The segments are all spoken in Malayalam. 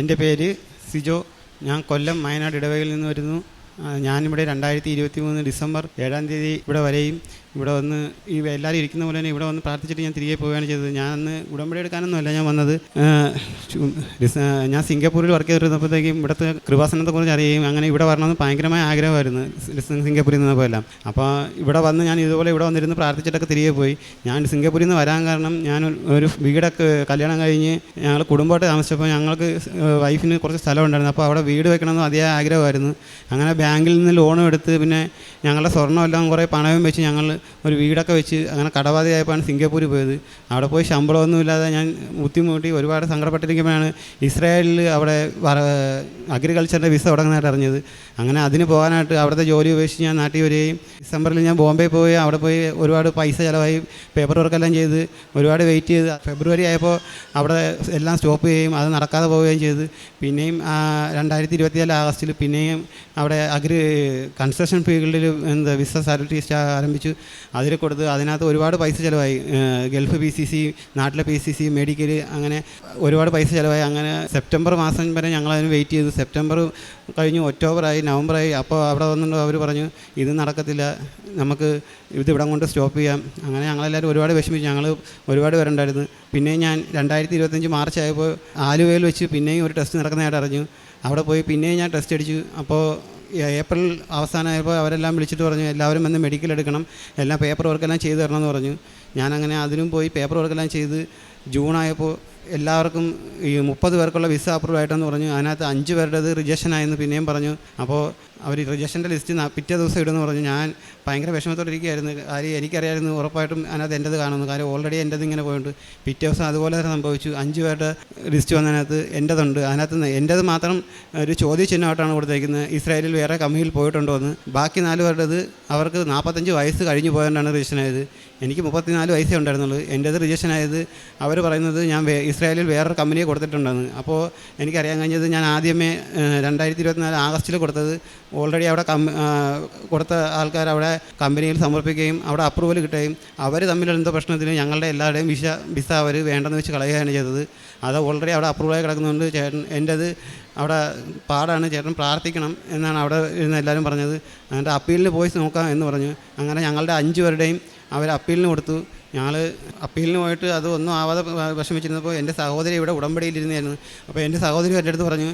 എന്റെ പേര് സിജോ. ഞാൻ കൊല്ലം വയനാട് ഇടവകയിൽ നിന്ന് വരുന്നു. ഞാനിവിടെ രണ്ടായിരത്തി ഇരുപത്തി മൂന്ന് ഡിസംബർ ഏഴാം തീയതി ഇവിടെ വരെയും ഇവിടെ വന്ന് ഈ എല്ലാവരും ഇരിക്കുന്ന പോലെ തന്നെ ഇവിടെ വന്ന് പ്രാർത്ഥിച്ചിട്ട് ഞാൻ തിരികെ പോവുകയാണ് ചെയ്തത്. ഞാൻ അന്ന് ഉടമ്പടി എടുക്കാനൊന്നുമല്ല ഞാൻ വന്നത്. ഞാൻ സിംഗപ്പൂരിൽ വർക്ക് ചെയ്തിരുന്നപ്പോഴത്തേക്കും ഇവിടുത്തെ കൃപാസനത്തെ കുറിച്ച് അറിയുകയും അങ്ങനെ ഇവിടെ വരണമെന്ന് ഭയങ്കരമായ ആഗ്രഹമായിരുന്നു. സിംഗപ്പൂരിൽ നിന്നപ്പോൾ എല്ലാം. അപ്പോൾ ഇവിടെ വന്ന് ഞാൻ ഇതുപോലെ ഇവിടെ വന്നിരുന്ന് പ്രാർത്ഥിച്ചിട്ടൊക്കെ തിരികെ പോയി. ഞാൻ സിംഗപ്പൂരിൽ നിന്ന് വരാൻ കാരണം ഞാൻ ഒരു വീടൊക്കെ കല്യാണം കഴിഞ്ഞ് ഞങ്ങൾ കുടുംബമായിട്ട് താമസിച്ചപ്പോൾ ഞങ്ങൾക്ക് വൈഫിന് കുറച്ച് സ്ഥലം ഉണ്ടായിരുന്നു. അപ്പോൾ അവിടെ വീട് വെക്കണമെന്ന് അതിയായ ആഗ്രഹമായിരുന്നു. അങ്ങനെ ബാങ്കിൽ നിന്ന് ലോണും എടുത്ത് പിന്നെ ഞങ്ങളുടെ സ്വർണമെല്ലാം കുറേ പണവും വെച്ച് ഞങ്ങൾ ഒരു വീടൊക്കെ വെച്ച് അങ്ങനെ കടബാധയായപ്പോഴാണ് സിംഗപ്പൂരിൽ പോയത്. അവിടെ പോയി ശമ്പളമൊന്നുമില്ലാതെ ഞാൻ ബുദ്ധിമുട്ടി ഒരുപാട് സങ്കടപ്പെട്ടിരിക്കുമ്പോഴാണ് ഇസ്രായേലിൽ അവിടെ അഗ്രികൾച്ചറിന്റെ വിസ തുടങ്ങുന്നതായിട്ട് അറിഞ്ഞത്. അങ്ങനെ അതിന് പോകാനായിട്ട് അവിടുത്തെ ജോലി ഉപേക്ഷിച്ച് ഞാൻ നാട്ടിൽ വരികയും ഡിസംബറിൽ ഞാൻ ബോംബെ പോയി അവിടെ പോയി ഒരുപാട് പൈസ ചിലവായി പേപ്പർ വർക്കെല്ലാം ചെയ്ത് ഒരുപാട് വെയിറ്റ് ചെയ്ത്. ഫെബ്രുവരി ആയപ്പോൾ അവിടെ എല്ലാം സ്റ്റോപ്പ് ചെയ്യുകയും അത് നടക്കാതെ പോവുകയും ചെയ്ത്. പിന്നെയും രണ്ടായിരത്തി ഇരുപത്തിനാല് ആഗസ്റ്റിൽ പിന്നെയും അവിടെ അഗ്രി കൺസ്ട്രക്ഷൻ ഫീൽഡിൽ എന്താ വിസ സർട്ടിഫിക്കറ്റ് ആരംഭിച്ചു. അതിൽ കൊടുത്ത് അതിനകത്ത് ഒരുപാട് പൈസ ചിലവായി. ഗൾഫ് പി സി സി നാട്ടിലെ പി സി സി മെഡിക്കൽ അങ്ങനെ ഒരുപാട് പൈസ ചിലവായി. അങ്ങനെ സെപ്റ്റംബർ മാസം വരെ ഞങ്ങൾ അതിന് വെയിറ്റ് ചെയ്തു. സെപ്റ്റംബർ കഴിഞ്ഞു ഒക്ടോബറായി നവംബറായി. അപ്പോൾ അവിടെ വന്നിട്ട് അവർ പറഞ്ഞു ഇത് നടക്കത്തില്ല. നമുക്ക് ഇത് ഇവിടെ കൊണ്ട് സ്റ്റോപ്പ് ചെയ്യാം. അങ്ങനെ ഞങ്ങളെല്ലാവരും ഒരുപാട് വിഷമിച്ചു. ഞങ്ങൾ ഒരുപാട് പേരുണ്ടായിരുന്നു. പിന്നെ ഞാൻ രണ്ടായിരത്തി ഇരുപത്തഞ്ച് മാർച്ച് ആയപ്പോൾ ആലുവയിൽ വെച്ച് പിന്നെയും ഒരു ടെസ്റ്റ് നടക്കുന്നതായിട്ട് അറിഞ്ഞു. അവിടെ പോയി പിന്നെയും ഞാൻ ടെസ്റ്റ് അടിച്ചു. അപ്പോൾ ഏപ്രിൽ അവസാനമായപ്പോൾ അവരെല്ലാം വിളിച്ചിട്ട് പറഞ്ഞു എല്ലാവരും വന്ന് മെഡിക്കൽ എടുക്കണം. എല്ലാം പേപ്പർ വർക്കെല്ലാം ചെയ്ത് തരണം എന്ന് പറഞ്ഞു. ഞാനങ്ങനെ അതിനും പോയി പേപ്പർ വർക്കെല്ലാം ചെയ്ത് ജൂണായപ്പോൾ എല്ലാവർക്കും ഈ മുപ്പത് പേർക്കുള്ള വിസ അപ്രൂവ് ആയിട്ടെന്ന് പറഞ്ഞു. അതിനകത്ത് അഞ്ച് പേരുടേത് റിജക്ഷൻ ആയെന്ന് പിന്നെയും പറഞ്ഞു. അപ്പോൾ അവർ റിജക്ഷന്റെ ലിസ്റ്റ് പിറ്റേ ദിവസം ഇടുമെന്ന് പറഞ്ഞു. ഞാൻ ഭയങ്കര വിഷമത്തോടെ ഇരിക്കുകയായിരുന്നു. കാര്യം എനിക്കറിയായിരുന്നു ഉറപ്പായിട്ടും അതിനകത്ത് എന്റെത് കാണുന്നു കാര്യം ഓൾറെഡി എന്റെത് ഇങ്ങനെ പോയിട്ടുണ്ട്. പിറ്റേ ദിവസം അതുപോലെ തന്നെ സംഭവിച്ചു. അഞ്ച് പേരുടെ ലിസ്റ്റ് വന്നതിനകത്ത് എന്റെതുണ്ട് അതിനകത്ത് എന്റെത് മാത്രം ഒരു ചോദ്യചിഹ്നമായിട്ടാണ് കൊടുത്തേക്കുന്നത്. ഇസ്രായേലിൽ വേറെ കമ്പനിയിൽ പോയിട്ടുണ്ടോ എന്ന്. ബാക്കി നാല് പേരുടേത് അവർക്ക് നാൽപ്പത്തഞ്ച് വയസ്സ് കഴിഞ്ഞു പോയതുകൊണ്ടാണ് റിജക്ഷൻ ആയത്. എനിക്ക് മുപ്പത്തിനാല് വയസ്സേ ഉണ്ടായിരുന്നുള്ളൂ. എന്റെത് റിജക്ഷൻ ആയത്. അവർ പറയുന്നത് ഞാൻ ഇസ്രായേലിൽ വേറൊരു കമ്പനിയെ കൊടുത്തിട്ടുണ്ടെന്ന്. അപ്പോൾ എനിക്കറിയാൻ കഴിഞ്ഞത് ഞാൻ ആദ്യമേ രണ്ടായിരത്തി ഇരുപത്തിനാല് ആഗസ്റ്റിൽ കൊടുത്തത്. ഓൾറെഡി അവിടെ കൊടുത്ത ആൾക്കാർ അവിടെ കമ്പനിയിൽ സമർപ്പിക്കുകയും അവിടെ അപ്രൂവൽ കിട്ടുകയും അവർ തമ്മിലുള്ള എന്തോ പ്രശ്നത്തിന് ഞങ്ങളുടെ എല്ലാവരുടെയും വിസ വിസ അവർ വേണ്ടെന്ന് വെച്ച് കളയുകയാണ് ചെയ്തത്. അത് ഓൾറെഡി അവിടെ അപ്രൂവായി കിടക്കുന്നുണ്ട്. ചേട്ടൻ എന്റെത് അവിടെ പാടാണ്. ചേട്ടൻ പ്രാർത്ഥിക്കണം എന്നാണ് അവിടെ ഇരുന്ന് എല്ലാവരും പറഞ്ഞത്. എന്നിട്ട് അപ്പീലിന് പോയി നോക്കാം എന്ന് പറഞ്ഞു. അങ്ങനെ ഞങ്ങളുടെ അഞ്ച് പേരുടെയും അവർ അപ്പീലിന് കൊടുത്തു. ഞങ്ങൾ അപ്പീലിന് പോയിട്ട് അത് ഒന്നും ആവാതെ വിഷമിച്ചിരുന്നപ്പോൾ എന്റെ സഹോദരി ഇവിടെ ഉടമ്പടിയിലിരുന്നായിരുന്നു അപ്പോൾ എന്റെ സഹോദരി എന്റെ അടുത്ത് പറഞ്ഞു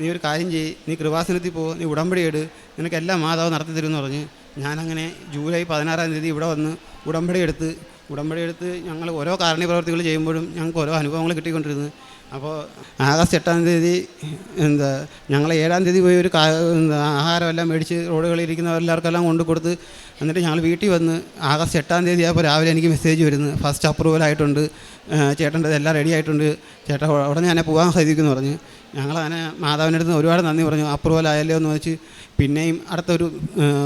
നീ ഒരു കാര്യം ചെയ്യ് നീ കൃപാസനത്തിൽ പോ നീ ഉടമ്പടി എടു നിനക്ക് എല്ലാ മാതാവ് നടത്തി തരുമെന്ന് പറഞ്ഞു. ഞാനങ്ങനെ ജൂലൈ പതിനാറാം തീയതി ഇവിടെ വന്ന് ഉടമ്പടി എടുത്ത് ഉടമ്പടി എടുത്ത് ഞങ്ങൾ ഓരോ കാരണീയ പ്രവർത്തികൾ ചെയ്യുമ്പോഴും ഞങ്ങൾക്ക് ഓരോ അനുഭവങ്ങൾ കിട്ടിക്കൊണ്ടിരുന്നു അപ്പോൾ ആഗസ്റ്റ് എട്ടാം തീയതി എന്താ ഞങ്ങൾ ഏഴാം തീയതി പോയി ഒരു ആഹാരമെല്ലാം മേടിച്ച് റോഡുകളിൽ ഇരിക്കുന്നവരെല്ലാവർക്കെല്ലാം കൊണ്ടു കൊടുത്ത് എന്നിട്ട് ഞങ്ങൾ വീട്ടിൽ വന്ന് ആഗസ്റ്റ് എട്ടാം തീയതി ആയപ്പോൾ രാവിലെ എനിക്ക് മെസ്സേജ് വരുന്നു. ഫസ്റ്റ് അപ്രൂവൽ ആയിട്ടുണ്ട്. ചേട്ടന്റെ എല്ലാം റെഡി ആയിട്ടുണ്ട്. ചേട്ടാ ഉടനെ ഞാൻ പോകാൻ സാധിക്കുമെന്ന് പറഞ്ഞു. ഞങ്ങളങ്ങനെ മാതാവിന്റെ അടുത്ത് ഒരുപാട് നന്ദി പറഞ്ഞു. അപ്രൂവൽ ആയല്ലോ എന്ന് വെച്ച് പിന്നെയും അടുത്തൊരു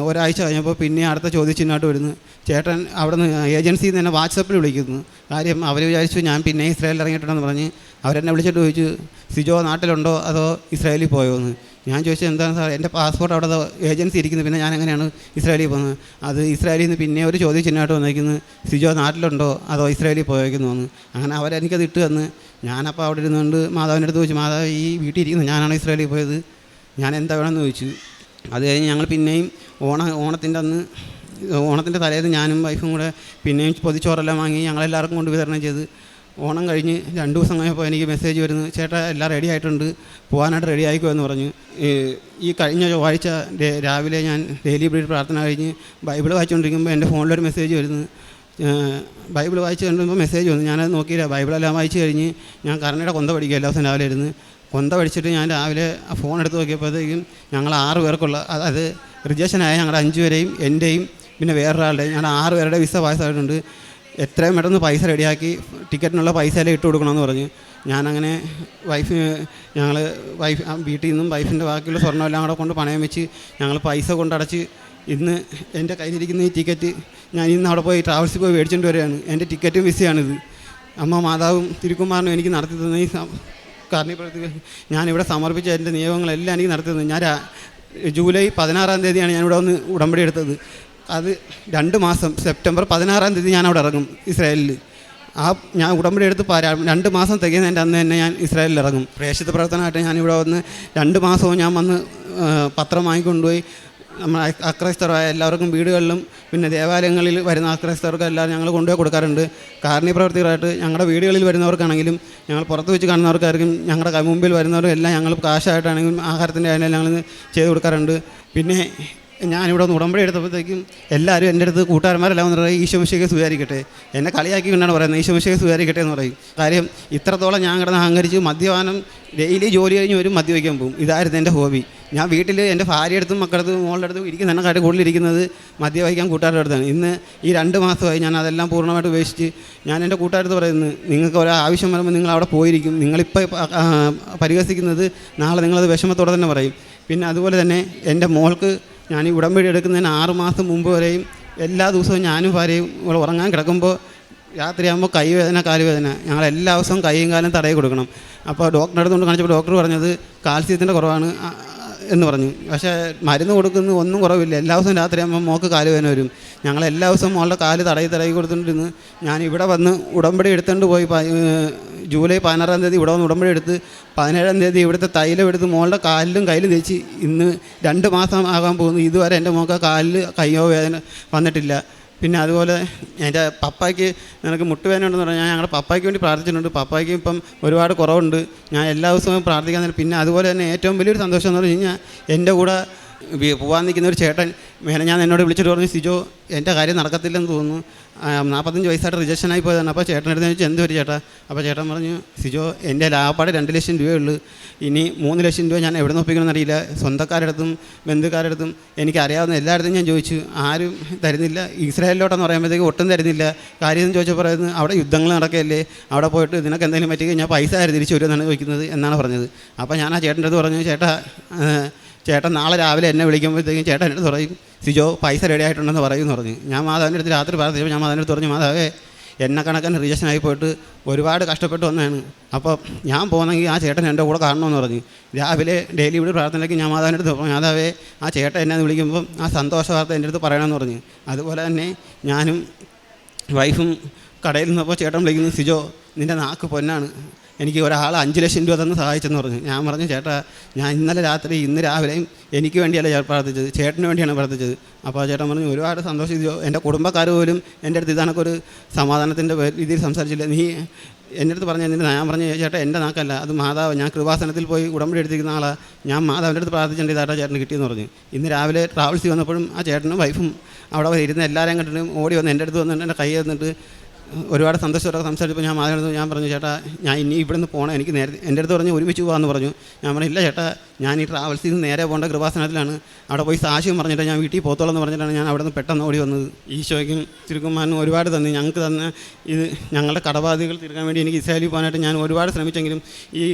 ഒരാഴ്ച കഴിഞ്ഞപ്പോൾ പിന്നെയും അടുത്ത ചോദ്യചിഹ്നമായിട്ട് വരുന്നു. ചേട്ടൻ അവിടെ നിന്ന് ഏജൻസിയിൽ നിന്ന് തന്നെ വാട്സപ്പിൽ വിളിക്കുന്നു. കാര്യം അവർ വിചാരിച്ചു ഞാൻ പിന്നെ ഇസ്രായേലിൽ ഇറങ്ങിയിട്ടുണ്ടെന്ന് പറഞ്ഞ് അവരെന്നെ വിളിച്ചിട്ട് ചോദിച്ചു സിജോ നാട്ടിലുണ്ടോ അതോ ഇസ്രായേലിൽ പോയോ എന്ന്. ഞാൻ ചോദിച്ചത് എന്താണ് സാർ എന്റെ പാസ്പോർട്ട് അവിടെ ഏജൻസി ഇരിക്കുന്നത് പിന്നെ ഞാൻ എങ്ങനെയാണ് ഇസ്രായേലിൽ പോകുന്നത്? അത് ഇസ്രായേലിൽ നിന്ന് പിന്നെ ഒരു ചോദ്യം ചോദ്യചിഹ്നമായിട്ട് വന്നിരിക്കുന്നത് സിജോ നാട്ടിലുണ്ടോ അതോ ഇസ്രായേലിൽ പോയേക്കുന്നു എന്ന്. അങ്ങനെ അവരെനിക്കത് ഇട്ട് തന്ന്. ഞാനപ്പോൾ അവിടെ ഇരുന്നുകൊണ്ട് മാതാവിന്റെ അടുത്ത് ചോദിച്ചു മാതാവ് ഈ വീട്ടിൽ ഇരിക്കുന്നത് ഞാനാണ് ഇസ്രായേലിൽ പോയത്? ഞാൻ എന്താ വേണമെന്ന് ചോദിച്ചു. അത് കഴിഞ്ഞ് ഞങ്ങൾ പിന്നെയും ഓണ ഓണത്തിന്റെ അന്ന് ഓണത്തിന്റെ തലേന്ന് ഞാനും വൈഫും കൂടെ പിന്നെയും പൊതിച്ചോറെല്ലാം വാങ്ങി ഞങ്ങളെല്ലാവർക്കും കൊണ്ട് വിതരണം ചെയ്ത് ഓണം കഴിഞ്ഞ് രണ്ട് ദിവസം കഴിഞ്ഞപ്പോൾ എനിക്ക് മെസ്സേജ് വരുന്നു ചേട്ടാ എല്ലാം റെഡി ആയിട്ടുണ്ട് പോകാനായിട്ട് റെഡി ആയിക്കോ? എന്ന് പറഞ്ഞു. ഈ കഴിഞ്ഞ ചൊവ്വാഴ്ച രാവിലെ ഞാൻ ഡെയിലി ബ്രീഡ് പ്രാർത്ഥന കഴിഞ്ഞ് ബൈബിൾ വായിച്ചുകൊണ്ടിരിക്കുമ്പോൾ എന്റെ ഫോണിലൊരു മെസ്സേജ് വരുന്നു. ബൈബിൾ വായിച്ച് കണ്ടുമ്പോൾ മെസ്സേജ് വന്നു. ഞാനത് നോക്കിയില്ല. ബൈബിളെല്ലാം വായിച്ച് കഴിഞ്ഞ് ഞാൻ കർണയുടെ കൊന്ത പഠിക്കുക എല്ലാ ദിവസം രാവിലെ ഇരുന്ന്. കൊന്ത പഠിച്ചിട്ട് ഞാൻ രാവിലെ ആ ഫോൺ എടുത്ത് നോക്കിയപ്പോഴത്തേക്കും ഞങ്ങൾ ആറ് പേർക്കുള്ള അതായത് റിജക്ഷനായ ഞങ്ങളുടെ അഞ്ച് പേരെയും എന്റെയും പിന്നെ വേറൊരാളുടെ ഞങ്ങളുടെ ആറ് പേരുടെ വിസ പാസ്സായിട്ടുണ്ട് എത്രയും പെട്ടെന്ന് പൈസ റെഡിയാക്കി ടിക്കറ്റിനുള്ള പൈസ എല്ലാം ഇട്ട് കൊടുക്കണമെന്ന് പറഞ്ഞ് ഞാനങ്ങനെ വൈഫ് ഞങ്ങൾ വൈഫ് വീട്ടിൽ നിന്നും വൈഫിന്റെ ബാക്കിയുള്ള സ്വർണം എല്ലാം കൂടെ കൊണ്ട് പണയം വെച്ച് ഞങ്ങൾ പൈസ കൊണ്ടടച്ച് ഇന്ന് എന്റെ കയ്യിലിരിക്കുന്ന ഈ ടിക്കറ്റ് ഞാൻ ഇന്ന് അവിടെ പോയി ട്രാവൽസിൽ പോയി മേടിച്ചുകൊണ്ട് വരികയാണ്. എന്റെ ടിക്കറ്റും വിസയാണിത് അമ്മ മാതാവും തിരുക്കുമാറിനും എനിക്ക് നടത്തി തന്ന ഈ കാരണപ്രവർത്തികൾ ഞാനിവിടെ സമർപ്പിച്ച എന്റെ നിയമങ്ങളെല്ലാം എനിക്ക് നടത്തി തന്നു. ഞാൻ ജൂലൈ പതിനാറാം തീയതിയാണ് ഞാനിവിടെ വന്ന് ഉടമ്പടി എടുത്തത്. അത് രണ്ട് മാസം സെപ്റ്റംബർ പതിനാറാം തീയതി ഞാൻ അവിടെ ഇറങ്ങും ഇസ്രായേലിൽ ആ ഞാൻ ഉടമ്പടി എടുത്ത് രണ്ട് മാസം തികയുന്നതിന്റെ അന്ന് തന്നെ ഞാൻ ഇസ്രായേലിൽ ഇറങ്ങും. പ്രേക്ഷിത പ്രവർത്തനമായിട്ട് ഞാൻ ഇവിടെ വന്ന് രണ്ട് മാസവും ഞാൻ വന്ന് പത്രം വാങ്ങിക്കൊണ്ടുപോയി. നമ്മൾ അക്രൈസ്തരായ എല്ലാവർക്കും വീടുകളിലും പിന്നെ ദേവാലയങ്ങളിൽ വരുന്ന അക്രൈസ്തവർക്ക് എല്ലാം ഞങ്ങൾ കൊണ്ടുപോയി കൊടുക്കാറുണ്ട്. കാരണീ പ്രവർത്തികളായിട്ട് ഞങ്ങളുടെ വീടുകളിൽ വരുന്നവർക്കാണെങ്കിലും ഞങ്ങൾ പുറത്ത് വെച്ച് കാണുന്നവർക്കായിരിക്കും ഞങ്ങളുടെ മുമ്പിൽ വരുന്നവരും എല്ലാം ഞങ്ങൾ കാശായിട്ടാണെങ്കിലും ആഹാരത്തിന്റെ ആയാലും ഞങ്ങൾ ചെയ്ത് കൊടുക്കാറുണ്ട്. പിന്നെ ഞാനിവിടെ ഒന്ന് ഉടമ്പടി എടുത്തപ്പോഴത്തേക്കും എല്ലാവരും എന്റെ അടുത്ത് കൂട്ടുകാരന്മാരെല്ലാം പറയും ഈശോമിശയെ സുധാരിക്കട്ടെ എന്നെ കളിയാക്കി കൊണ്ടാണ് പറയുന്നത് ഈശോമിശയെ സുധാരിക്കട്ടെ എന്ന് പറയും. കാര്യം ഇത്രത്തോളം ഞാൻ കിടന്ന് അഹങ്കരിച്ച് മദ്യപാനം ഡെയിലി ജോലി കഴിഞ്ഞ് വരും മദ്യവയ്ക്കാൻ പോകും. ഇതായിരുന്നു എന്റെ ഹോബി. ഞാൻ വീട്ടിൽ എന്റെ ഭാര്യ അടുത്തും മക്കളടുത്തും മോളുടെ അടുത്തും ഇരിക്കുന്ന കാട്ടി കൂടുതലിരിക്കുന്നത് മദ്യവഹിക്കാൻ കൂട്ടുകാരുടെ അടുത്താണ്. ഇന്ന് ഈ രണ്ട് മാസമായി ഞാൻ അതെല്ലാം പൂർണമായിട്ട് ഉപേക്ഷിച്ച് ഞാൻ എന്റെ കൂട്ടുകാരത്ത് പറയുന്നത് നിങ്ങൾക്ക് ഒരു ആവശ്യം വരുമ്പോൾ നിങ്ങൾ അവിടെ പോയിരിക്കും. നിങ്ങളിപ്പോൾ പരിഹസിക്കുന്നത് നാളെ നിങ്ങളത് വിഷമത്തോടെ തന്നെ പറയും. പിന്നെ അതുപോലെ തന്നെ എന്റെ മോൾക്ക് ഞാൻ ഈ ഉടമ്പടി എടുക്കുന്നതിന് ആറ് മാസം മുമ്പ് വരെയും എല്ലാ ദിവസവും ഞാനും ഭാര്യയും ഇവിടെ ഉറങ്ങാൻ കിടക്കുമ്പോൾ രാത്രിയാകുമ്പോൾ കൈവേദന കാലുവേദന. ഞങ്ങൾ എല്ലാ ദിവസവും കൈയും കാലും തടയി കൊടുക്കണം. അപ്പോൾ ഡോക്ടറെ അടുത്തുകൊണ്ട് കാണിച്ചപ്പോൾ ഡോക്ടർ പറഞ്ഞത് കാൽസ്യത്തിന്റെ കുറവാണ് എന്ന് പറഞ്ഞു. പക്ഷേ മരുന്ന് കൊടുക്കുന്ന ഒന്നും കുറവില്ല. എല്ലാ ദിവസവും രാത്രിയാകുമ്പോൾ മോക്ക് കാലുവേദന വരും. ഞങ്ങൾ എല്ലാ ദിവസവും മോളുടെ കാൽ തടയി തടയി കൊടുത്തുകൊണ്ടിരുന്ന് ഞാൻ ഇവിടെ വന്ന് ഉടമ്പടി എടുത്തുകൊണ്ട് പോയി ജൂലൈ പതിനാറാം തീയതി ഇവിടെ വന്ന് ഉടമ്പടി എടുത്ത് പതിനേഴാം തീയതി ഇവിടുത്തെ തൈലം എടുത്ത് മോളുടെ കാലിലും കയ്യിലും തേച്ച് ഇന്ന് രണ്ട് മാസം ആകാൻ പോകുന്നു. ഇതുവരെ എന്റെ മോക്ക കാലിൽ കയ്യോ വേദന വന്നിട്ടില്ല. പിന്നെ അതുപോലെ എന്റെ പപ്പായ്ക്ക് നിനക്ക് മുട്ടുവേദന ഉണ്ടെന്ന് പറഞ്ഞാൽ ഞാൻ ഞങ്ങളുടെ പപ്പായ്ക്ക് വേണ്ടി പ്രാർത്ഥിച്ചിട്ടുണ്ട്. പപ്പായ്ക്ക് ഇപ്പം ഒരുപാട് കുറവുണ്ട്. ഞാൻ എല്ലാ ദിവസവും പ്രാർത്ഥിക്കാൻ പിന്നെ അതുപോലെ തന്നെ ഏറ്റവും വലിയൊരു സന്തോഷം എന്ന് പറഞ്ഞു കഴിഞ്ഞാൽ എന്റെ കൂടെ പോകാൻ നിൽക്കുന്ന ഒരു ചേട്ടൻ മേനെ ഞാൻ എന്നോട് വിളിച്ചിട്ട് പറഞ്ഞു സിജോ എന്റെ കാര്യം നടക്കത്തില്ലെന്ന് തോന്നുന്നു. നാൽപ്പത്തഞ്ച് വയസ്സായിട്ട് റിജക്ഷനായി പോയതാണ്. അപ്പോൾ ചേട്ടൻ എടുത്ത് ചോദിച്ചു എന്ത് ചേട്ടാ? അപ്പോൾ ചേട്ടൻ പറഞ്ഞു സിജോ എന്റെ ലാഭപ്പാട് രണ്ട് ലക്ഷം രൂപയുള്ളൂ ഇനി മൂന്ന് ലക്ഷം രൂപ ഞാൻ എവിടെ നിന്ന് ഒപ്പിക്കണമെന്ന് അറിയില്ല. സ്വന്തക്കാരടുത്തും ബന്ധുക്കാരടുത്തും എനിക്ക് അറിയാവുന്ന എല്ലായിടത്തും ഞാൻ ചോദിച്ചു. ആരും തരുന്നില്ല. ഇസ്രായേലിലോട്ടെന്ന് പറയുമ്പോഴത്തേക്ക് ഒട്ടും തരുന്നില്ല. കാര്യം ചോദിച്ചാൽ പറയുന്നത് അവിടെ യുദ്ധങ്ങൾ നടക്കുകയല്ലേ? അവിടെ പോയിട്ട് നിനക്ക് എന്തെങ്കിലും പറ്റി ഞാൻ പൈസ തിരിച്ചു വരുമെന്നാണ് ചോദിക്കുന്നത് എന്നാണ് പറഞ്ഞത്. അപ്പോൾ ഞാൻ ആ ചേട്ടന്റെ അടുത്ത് പറഞ്ഞു ചേട്ടാ ചേട്ടൻ നാളെ രാവിലെ എന്നെ വിളിക്കുമ്പോഴത്തേക്കും ചേട്ടൻ അടുത്ത് പറയും സിജോ പൈസ റെഡി ആയിട്ടുണ്ടെന്ന് പറയുമെന്ന് പറഞ്ഞു. ഞാൻ മാതാവിന്റെ അടുത്ത് രാത്രി പ്രാർത്ഥിച്ചപ്പോൾ ഞാൻ മാതാവിന്റെ അടുത്ത് പറഞ്ഞു മാതാവേ എന്നെ കണക്കൻ റിജക്ഷനായി പോയിട്ട് ഒരുപാട് കഷ്ടപ്പെട്ട് വന്നതാണ്. അപ്പോൾ ഞാൻ പോകുന്നെങ്കിൽ ആ ചേട്ടൻ എന്റെ കൂടെ കാണണമെന്ന് പറഞ്ഞു. രാവിലെ ഡെയിലി ഇവിടെ പ്രാർത്ഥനയ്ക്ക് ഞാൻ മാതാവിന്റെ അടുത്ത് പറഞ്ഞു മാതാവേ ആ ചേട്ടൻ എന്നെ വിളിക്കുമ്പം ആ സന്തോഷ വാർത്ത എന്റെ അടുത്ത് പറയണമെന്ന് പറഞ്ഞു. അതുപോലെ തന്നെ ഞാനും വൈഫും കടയിൽ നിന്നപ്പോൾ ചേട്ടൻ വിളിക്കുന്നു സിജോ നിന്റെ നാക്ക് പൊന്നാണ്. എനിക്ക് ഒരാൾ അഞ്ച് ലക്ഷം രൂപ തന്ന് സഹായിച്ചെന്ന് പറഞ്ഞു. ഞാൻ പറഞ്ഞു ചേട്ടാ ഞാൻ ഇന്നലെ രാത്രി ഇന്ന് രാവിലെയും എനിക്ക് വേണ്ടിയല്ല ഞാൻ പ്രാർത്ഥിച്ചത്. ചേട്ടന് വേണ്ടിയാണ് പ്രാർത്ഥിച്ചത്. അപ്പോൾ ചേട്ടൻ പറഞ്ഞു ഒരുപാട് സന്തോഷിച്ചു എന്റെ കുടുംബക്കാർ പോലും എന്റെ അടുത്ത് ഇതാണൊക്കെ സമാധാനത്തിന്റെ രീതിയിൽ സംസാരിച്ചില്ല. നീ എന്റെ അടുത്ത് പറഞ്ഞു എന്നിട്ട് ഞാൻ പറഞ്ഞു ചേട്ടാ എന്റെ നാക്കല്ല. അത് മാതാവ് ഞാൻ കൃപാസനത്തിൽ പോയി ഉടമ്പടി എടുത്തിരിക്കുന്ന ആളാണ് ഞാൻ മാതാവിന്റെ അടുത്ത് പ്രാർത്ഥിച്ചിട്ടുണ്ട് ഇതാട്ടാ ചേട്ടന് കിട്ടിയെന്ന് പറഞ്ഞു. ഇന്ന് രാവിലെ ട്രാവൽസിൽ വന്നപ്പോഴും ആ ചേട്ടനും വൈഫും അവിടെ ഇരുന്ന് എല്ലാവരെയും കണ്ടിട്ട് ഓടി വന്ന് എന്റെ അടുത്ത് വന്നിട്ട് എന്റെ കൈ തന്നിട്ട് ഒരുപാട് സന്തോഷത്തോടെ സംസാരിച്ചപ്പോൾ ഞാൻ മാതാവിനടുത്ത് ഞാൻ പറഞ്ഞു ചേട്ടാ ഞാൻ ഇനി ഇവിടെ നിന്ന് പോകണം എനിക്ക് നേരത്തെ എന്റെ അടുത്ത് പറഞ്ഞു ഒരുമിച്ച് പോകാമെന്ന് പറഞ്ഞു. ഞാൻ പറഞ്ഞു ഇല്ല ചേട്ടാ ഞാൻ ഈ ട്രാവൽസിൽ നിന്ന് നേരെ പോകേണ്ട കൃപാസനത്തിലാണ്. അവിടെ പോയി സാക്ഷ്യം പറഞ്ഞിട്ട് ഞാൻ വീട്ടിൽ പോത്തോളെന്ന് പറഞ്ഞിട്ടാണ് ഞാൻ അവിടെ നിന്ന് പെട്ടെന്ന് ഓടി വന്നത്. ഈശോയ്ക്കും തിരുക്കുമാരനും ഒരുപാട് തന്നു ഞങ്ങൾക്ക് തന്ന ഇത് ഞങ്ങളുടെ കടബാധികൾ തീർക്കാൻ വേണ്ടി എനിക്ക് ഇസ്രായേലിൽ പോകാനായിട്ട് ഞാൻ ഒരുപാട് ശ്രമിച്ചെങ്കിലും ഈ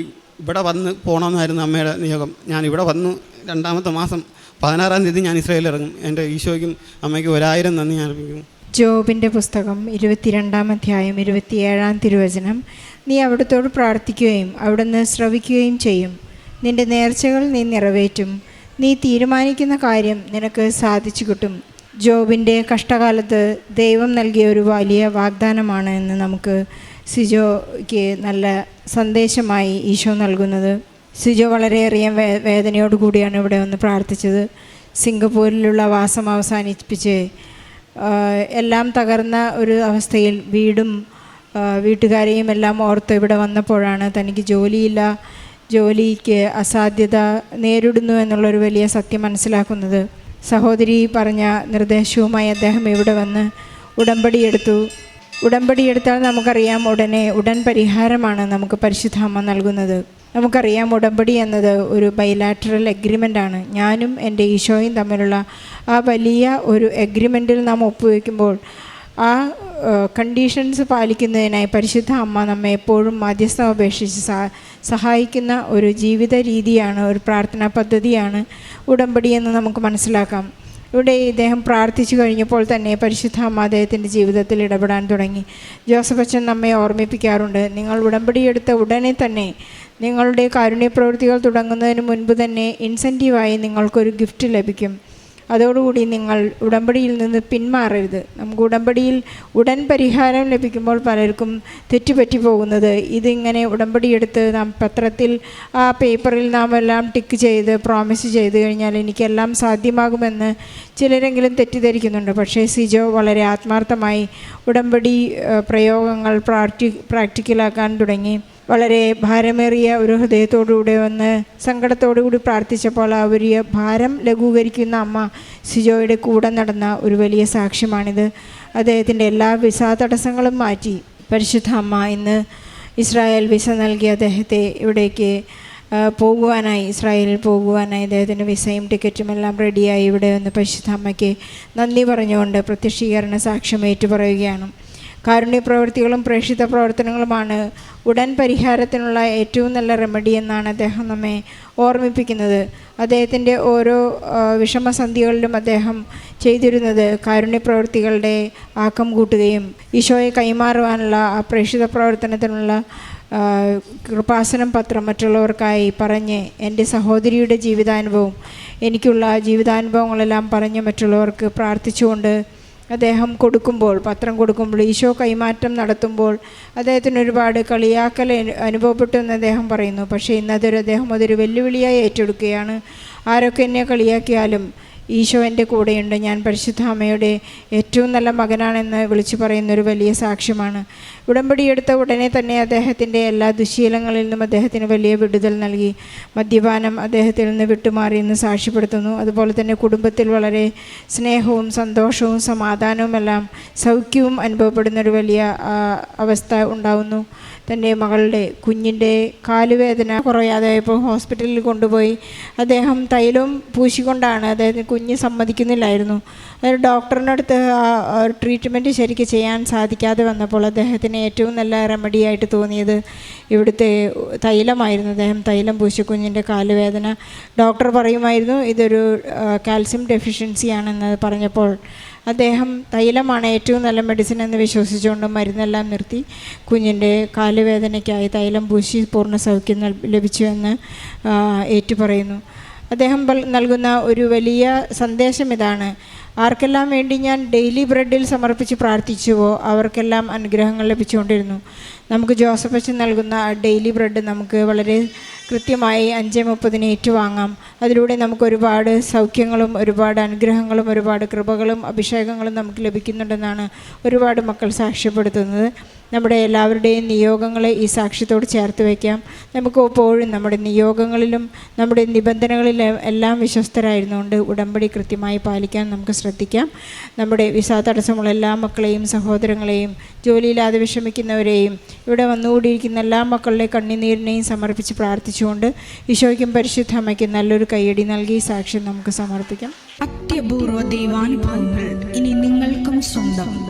ഇവിടെ വന്ന് പോകണമെന്നായിരുന്നു അമ്മയുടെ നിയോഗം. ഞാൻ ഇവിടെ വന്നു രണ്ടാമത്തെ മാസം പതിനാറാം തീയതി ഞാൻ ഇസ്രായേലിൽ ഇറങ്ങും. എന്റെ ഈശോയ്ക്കും അമ്മയ്ക്കും ഒരായിരം നന്ദി ഞാൻ അർപ്പിക്കും ജോബിന്റെ പുസ്തകം ഇരുപത്തിരണ്ടാം അധ്യായം ഇരുപത്തിയേഴാം തിരുവചനം. നീ അവിടുത്തോട് പ്രാർത്ഥിക്കുകയും അവിടുന്ന് ശ്രവിക്കുകയും ചെയ്യും. നിന്റെ നേർച്ചകൾ നീ നിറവേറ്റും. നീ തീരുമാനിക്കുന്ന കാര്യം നിനക്ക് സാധിച്ചു കിട്ടും. ജോബിന്റെ കഷ്ടകാലത്ത് ദൈവം നൽകിയ ഒരു വലിയ വാഗ്ദാനമാണ് എന്ന് നമുക്ക് സിജോയ്ക്ക് നല്ല സന്ദേശമായി ഈശോ നൽകുന്നത്. സിജോ വളരെയേറിയ വേ വേദനയോടുകൂടിയാണ് ഇവിടെ ഒന്ന് പ്രാർത്ഥിച്ചത്. സിംഗപ്പൂരിലുള്ള വാസം അവസാനിപ്പിച്ച് എല്ലാം തകർന്ന ഒരു അവസ്ഥയിൽ വീടും വീട്ടുകാരെയും എല്ലാം ഓർത്ത് ഇവിടെ വന്നപ്പോഴാണ് തനിക്ക് ജോലിയില്ല ജോലിക്ക് അസാധ്യത നേരിടുന്നു എന്നുള്ളൊരു വലിയ സത്യം മനസ്സിലാക്കുന്നത്. സഹോദരി പറഞ്ഞ നിർദ്ദേശവുമായി അദ്ദേഹം ഇവിടെ വന്ന് ഉടമ്പടി എടുത്തു. ഉടമ്പടി എടുത്താൽ നമുക്കറിയാം ഉടനെ ഉടൻ പരിഹാരമാണ് നമുക്ക് പരിശുദ്ധാമ്മ നൽകുന്നത്. നമുക്കറിയാം ഉടമ്പടി എന്നത് ഒരു ബൈലാറ്ററൽ ആണ്. ഞാനും എന്റെ ഈശോയും തമ്മിലുള്ള ആ വലിയ ഒരു എഗ്രിമെന്റിൽ നാം ഒപ്പുവെക്കുമ്പോൾ ആ കണ്ടീഷൻസ് പാലിക്കുന്നതിനായി പരിശുദ്ധ അമ്മ നമ്മെ എപ്പോഴും മധ്യസ്ഥം അപേക്ഷിച്ച് സഹായിക്കുന്ന ഒരു ജീവിത രീതിയാണ് ഒരു പ്രാർത്ഥനാ പദ്ധതിയാണ് ഉടമ്പടിയെന്ന് നമുക്ക് മനസ്സിലാക്കാം. ഇവിടെ ഇദ്ദേഹം പ്രാർത്ഥിച്ചു കഴിഞ്ഞപ്പോൾ തന്നെ പരിശുദ്ധ അമ്മ അദ്ദേഹത്തിന്റെ ജീവിതത്തിൽ ഇടപെടാൻ തുടങ്ങി. ജോസഫ് അച്ഛൻ നമ്മെ ഓർമ്മിപ്പിക്കാറുണ്ട്. നിങ്ങൾ ഉടമ്പടി എടുത്ത ഉടനെ തന്നെ നിങ്ങളുടെ കാരുണ്യ പ്രവൃത്തികൾ തുടങ്ങുന്നതിന് മുൻപ് തന്നെ ഇൻസെന്റീവായി നിങ്ങൾക്കൊരു ഗിഫ്റ്റ് ലഭിക്കും. അതോടുകൂടി നിങ്ങൾ ഉടമ്പടിയിൽ നിന്ന് പിന്മാറരുത്. നമുക്ക് ഉടമ്പടിയിൽ ഉടൻ പരിഹാരം ലഭിക്കുമ്പോൾ പലർക്കും തെറ്റുപറ്റി പോകുന്നത്. ഇതിങ്ങനെ ഉടമ്പടിയെടുത്ത് നാം പത്രത്തിൽ ആ പേപ്പറിൽ നാം എല്ലാം ടിക്ക് ചെയ്ത് പ്രോമിസ് ചെയ്ത് കഴിഞ്ഞാൽ എനിക്കെല്ലാം സാധ്യമാകുമെന്ന് ചിലരെങ്കിലും തെറ്റിദ്ധരിക്കുന്നുണ്ട്. പക്ഷേ സിജോ വളരെ ആത്മാർത്ഥമായി ഉടമ്പടി പ്രയോഗങ്ങൾ പ്രാക്ടി പ്രാക്ടിക്കലാക്കാൻ തുടങ്ങി. വളരെ ഭാരമേറിയ ഒരു ഹൃദയത്തോടുകൂടെ വന്ന് സങ്കടത്തോടുകൂടി പ്രാർത്ഥിച്ചപ്പോൾ ആ ഒരു ഭാരം ലഘൂകരിക്കുന്ന അമ്മ സിജോയുടെ കൂടെ നടന്ന ഒരു വലിയ സാക്ഷ്യമാണിത്. അദ്ദേഹത്തിന്റെ എല്ലാ വിസ തടസ്സങ്ങളും മാറ്റി. പരിശുദ്ധ അമ്മ ഇന്ന് ഇസ്രായേൽ വിസ നൽകി അദ്ദേഹത്തെ ഇവിടേക്ക് പോകുവാനായി ഇസ്രായേലിൽ പോകുവാനായി അദ്ദേഹത്തിന്റെ വിസയും ടിക്കറ്റും എല്ലാം റെഡിയായി ഇവിടെ വന്ന് പരിശുദ്ധ അമ്മയ്ക്ക് നന്ദി പറഞ്ഞുകൊണ്ട് പ്രത്യക്ഷീകരണ സാക്ഷ്യം ഏറ്റുപറയുകയാണ്. കാരുണ്യ പ്രവൃത്തികളും പ്രേക്ഷിത പ്രവർത്തനങ്ങളുമാണ് ഉടൻ പരിഹാരത്തിനുള്ള ഏറ്റവും നല്ല റെമഡി എന്നാണ് അദ്ദേഹം നമ്മെ ഓർമ്മിപ്പിക്കുന്നത്. അദ്ദേഹത്തിന്റെ ഓരോ വിഷമസന്ധികളിലും അദ്ദേഹം ചെയ്തിരുന്നത് കാരുണ്യ പ്രവൃത്തികളുടെ ആക്കം കൂട്ടുകയും ഈശോയെ കൈമാറുവാനുള്ള ആ പ്രേക്ഷിത പ്രവർത്തനത്തിനുള്ള കൃപാസനം പത്രം മറ്റുള്ളവർക്കായി പറഞ്ഞ് എന്റെ സഹോദരിയുടെ ജീവിതാനുഭവം എനിക്കുള്ള ജീവിതാനുഭവങ്ങളെല്ലാം പറഞ്ഞ് മറ്റുള്ളവർക്ക് പ്രാർത്ഥിച്ചുകൊണ്ട് അദ്ദേഹം കൊടുക്കുമ്പോൾ പത്രം കൊടുക്കുമ്പോൾ ഈശോ കൈമാറ്റം നടത്തുമ്പോൾ അദ്ദേഹത്തിന് ഒരുപാട് കളിയാക്കൽ അനു- അനുഭവപ്പെട്ടു എന്ന് അദ്ദേഹം പറയുന്നു. പക്ഷേ ഇന്നതൊരു അദ്ദേഹം അതൊരു വെല്ലുവിളിയായി ഏറ്റെടുക്കുകയാണ്. ആരൊക്കെ എന്നെ കളിയാക്കിയാലും ഈശോ എന്റെ കൂടെയുണ്ട്. ഞാൻ പരിശുദ്ധ അമ്മയുടെ ഏറ്റവും നല്ല മകനാണെന്ന് വിളിച്ചു പറയുന്ന ഒരു വലിയ സാക്ഷ്യമാണ്. ഉടമ്പടി എടുത്ത ഉടനെ തന്നെ അദ്ദേഹത്തിന്റെ എല്ലാ ദുശീലങ്ങളിൽ നിന്നും അദ്ദേഹത്തിന് വലിയ വിടുതൽ നൽകി. മദ്യപാനം അദ്ദേഹത്തിൽ നിന്ന് വിട്ടുമാറി എന്ന് സാക്ഷ്യപ്പെടുത്തുന്നു. അതുപോലെ തന്നെ കുടുംബത്തിൽ വളരെ സ്നേഹവും സന്തോഷവും സമാധാനവും എല്ലാം സൗഖ്യവും അനുഭവപ്പെടുന്നൊരു വലിയ അവസ്ഥ ഉണ്ടാവുന്നു. തന്റെ മകളുടെ കുഞ്ഞിന്റെ കാലുവേദന കുറയാതായപ്പോൾ ഹോസ്പിറ്റലിൽ കൊണ്ടുപോയി. അദ്ദേഹം തൈലവും പൂശിക്കൊണ്ടാണ് അതായത് കുഞ്ഞ് സമ്മതിക്കുന്നില്ലായിരുന്നു. അതായത് ഡോക്ടറിനടുത്ത് ട്രീറ്റ്മെന്റ് ശരിക്ക് ചെയ്യാൻ സാധിക്കാതെ വന്നപ്പോൾ അദ്ദേഹത്തിന് ഏറ്റവും നല്ല റെമഡിയായിട്ട് തോന്നിയത്. ഇവിടുത്തെ തൈലമായിരുന്നു അദ്ദേഹം. തൈലം പൂശി കുഞ്ഞിന്റെ കാലുവേദന. ഡോക്ടർ പറയുമായിരുന്നു ഇതൊരു കാൽസ്യം ഡെഫിഷ്യൻസിയാണെന്ന് പറഞ്ഞപ്പോൾ അദ്ദേഹം തൈലമാണ് ഏറ്റവും നല്ല മെഡിസിൻ എന്ന് വിശ്വസിച്ചുകൊണ്ട് മരുന്നെല്ലാം നിർത്തി. കുഞ്ഞിന്റെ കാലുവേദനയ്ക്കായി തൈലം പൂശി പൂർണ സൗഖ്യം ലഭിച്ചു എന്ന് ഏറ്റുപറയുന്നു. അദ്ദേഹം നൽകുന്ന ഒരു വലിയ സന്ദേശം ഇതാണ്. ആർക്കെല്ലാം വേണ്ടി ഞാൻ ഡെയിലി ബ്രെഡിൽ സമർപ്പിച്ച് പ്രാർത്ഥിച്ചുവോ അവർക്കെല്ലാം അനുഗ്രഹങ്ങൾ ലഭിച്ചുകൊണ്ടിരുന്നു. നമുക്ക് ജോസഫ് അച്ഛൻ നൽകുന്ന ഡെയിലി ബ്രെഡ് നമുക്ക് വളരെ കൃത്യമായി അഞ്ച് മുപ്പതിന് ഏറ്റുവാങ്ങാം. അതിലൂടെ നമുക്ക് ഒരുപാട് സൗഖ്യങ്ങളും ഒരുപാട് അനുഗ്രഹങ്ങളും ഒരുപാട് കൃപകളും അഭിഷേകങ്ങളും നമുക്ക് ലഭിക്കുന്നുണ്ടെന്നാണ് ഒരുപാട് മക്കൾ സാക്ഷ്യപ്പെടുത്തുന്നത്. നമ്മുടെ എല്ലാവരുടെയും നിയോഗങ്ങളെ ഈ സാക്ഷ്യത്തോട് ചേർത്ത് വയ്ക്കാം. നമുക്ക് എപ്പോഴും നമ്മുടെ നിയോഗങ്ങളിലും നമ്മുടെ നിബന്ധനകളിലും എല്ലാം വിശ്വസ്തരായിരുന്നുകൊണ്ട് ഉടമ്പടി കൃത്യമായി പാലിക്കാൻ നമുക്ക് ശ്രദ്ധിക്കാം. നമ്മുടെ വിസ തടസ്സമുള്ള എല്ലാ മക്കളെയും സഹോദരങ്ങളെയും ജോലിയില്ലാതെ വിഷമിക്കുന്നവരെയും ഇവിടെ വന്നുകൂടിയിരിക്കുന്ന എല്ലാ മക്കളുടെ കണ്ണിനീരിനെയും സമർപ്പിച്ച് പ്രാർത്ഥിച്ചുകൊണ്ട് ഈശോയ്ക്കും പരിശുദ്ധ നല്ലൊരു കൈയടി നൽകി സാക്ഷ്യം നമുക്ക് സമർപ്പിക്കാം. അത്യപൂർവ ദൈവാനുഭവങ്ങൾ ഇനി നിങ്ങൾക്കും സ്വന്തം.